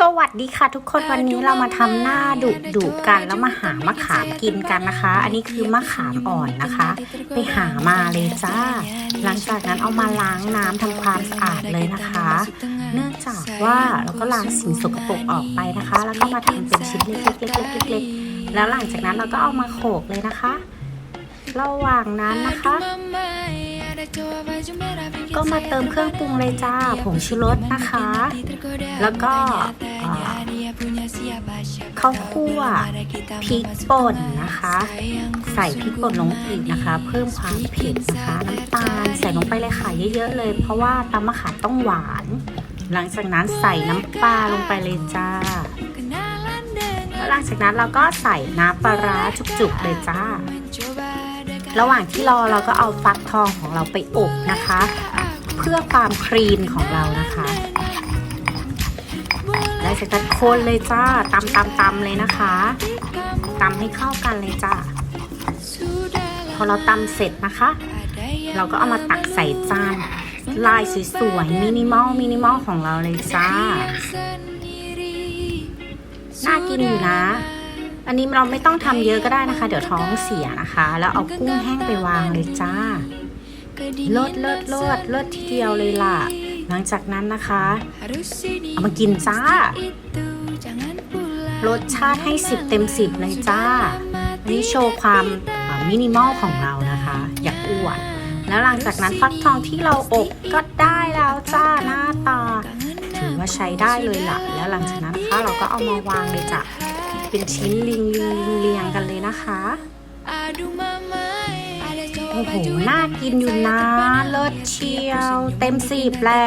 สวัสดีค่ะทุกคนวันนี้เรามาทำหน้าดุดุกันแล้วมาหามะขามกินกันนะคะ อันนี้คือมะขามอ่อนนะคะ ไปหามาเลยจ้า หลังจากนั้นเอามาล้างน้ำทำความสะอาดเลยนะคะ เนื่องจากว่าเราก็ล้างสิ่งสกปรกออกไปนะคะ แล้วก็มาทำเป็นชิ้นเล็กๆๆๆ ๆ แล้วหลังจากนั้นเราก็เอามาโขลกเลยนะคะ ระหว่างนั้นนะคะ ก็มาเติมเครื่องปรุงเลยจ้า ผงชูรสนะคะ แล้วก็ข้าวคั่วพริกป่นนะคะ ใส่พริกป่นลงอีกนะคะ เพิ่มความเผ็ดนะคะ น้ำตาลใส่ลงไปเลยค่ะเยอะๆเลย เพราะว่าตำมะขามต้องหวาน หลังจากนั้นใส่น้ำปลาลงไปเลยจ้าแล้วหลังจากนั้นเราก็ใส่น้ำปลาร้าจุกๆเลยจ้า ระหว่างที่รอเราก็เอาฟักทองของเราไปอบนะคะ เพื่อความครีมของเรานะคะ แล้วจากนั้นคนเลยจ้าตำตำตำเลยนะคะตำให้เข้ากันเลยจ้าพอเราตำเสร็จนะคะ เราก็เอามาตักใส่จานลายสวยๆมินิมอลมินิมอลของเราเลยจ้าน่ากินอยู่นะ อันนี้เราไม่ต้องทำเยอะก็ได้นะคะ เดี๋ยวท้องเสียนะคะ แล้วเอากุ้งแห้งไปวางเลยจ้าลิศเลิศเลิศเลิศทีเดียวเลยล่ะ หลังจากนั้นนะคะ เอามากินจ้ารสชาติให้ 10 เต็ม 10 เลยจ้าอันนี้โชว์ความมินิมอลของเรานะคะ อยากอวดแล้วหลังจากนั้นฟักทองที่เราอบก็ได้แล้วจ้าหน้าตา ถือว่าใช้ได้เลยล่ะ แล้วหลังจากนั้นนะคะเราก็เอามาวางเลยจ้ะ เป็นชิ้นลิงลิงลิงเรียงกันเลยนะคะโอ้โหน่ากินอยู่นะเลิศเชียว เต็มสิบแหละ